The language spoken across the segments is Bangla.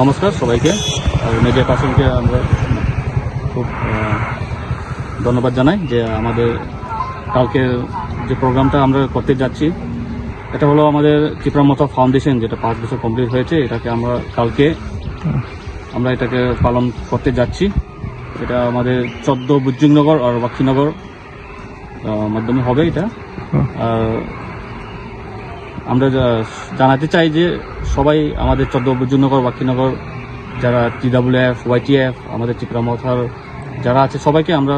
নমস্কার সবাইকে। মেডিয়া পার্সনকে আমরা খুব ধন্যবাদ জানাই যে আমাদের কালকে যে প্রোগ্রামটা আমরা করতে যাচ্ছি, এটা হলো আমাদের চিপ্রামতা ফাউন্ডেশন যেটা পাঁচ বছর কমপ্লিট হয়েছে, এটাকে আমরা কালকে আমরা এটাকে পালন করতে যাচ্ছি। এটা আমাদের চোদ্দ বুজ্জুংনগর আর বাক্ষীনগর মাধ্যমে হবে এটা। আর আমরা জানাতে চাই যে সবাই আমাদের চোদ্দ বুজ্জুনগর বাক্ষীনগর যারা টিডাব্লিউএফ, ওয়াইটিএফ, আমাদের চিত্রামথার যারা আছে সবাইকে আমরা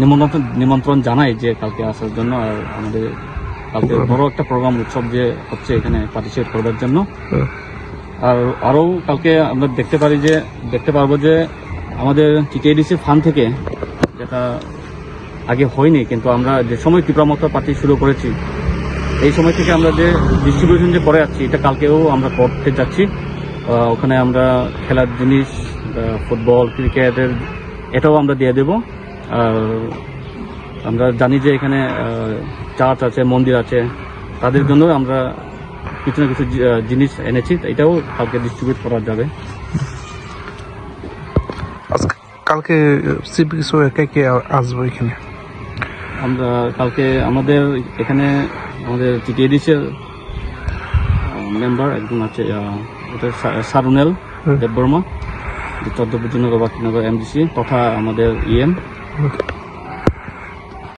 নিমন্ত্রণ নিমন্ত্রণ জানাই যে কালকে আসার জন্য আর আমাদের কালকে বড় একটা প্রোগ্রাম উৎসব যে হচ্ছে এখানে পার্টিসিপেট করবার জন্য। আর আরও কালকে আমরা দেখতে পারি যে, দেখতে পারব যে আমাদের টিটিএডিসি ফান্ড থেকে যেটা আগে হয়নি, কিন্তু আমরা যে সময় তীব্রমতা পার্টি শুরু করেছি এই সময় থেকে আমরা যে ডিস্ট্রিবিউশন যে করে যাচ্ছি এটা কালকেও আমরা করতে যাচ্ছি। ওখানে আমরা খেলার জিনিস ফুটবল ক্রিকেটের এটাও আমরা দিয়ে দেব। আর আমরা জানি যে এখানে চার্চ আছে মন্দির আছে। তাদের জন্য আমরা কিছু না কিছু জিনিস এনেছি এটাও কালকে ডিস্ট্রিবিউট করা যাবে। কালকে কে কে আসব এখানে? আমরা কালকে আমাদের এখানে আমাদের টিটিএডিসের মেম্বার একজন আছে ওটা সারুনেল দেববর্মা চোদ্দ বুজনগর বাকিনগর এমডিসি তথা আমাদের ইএম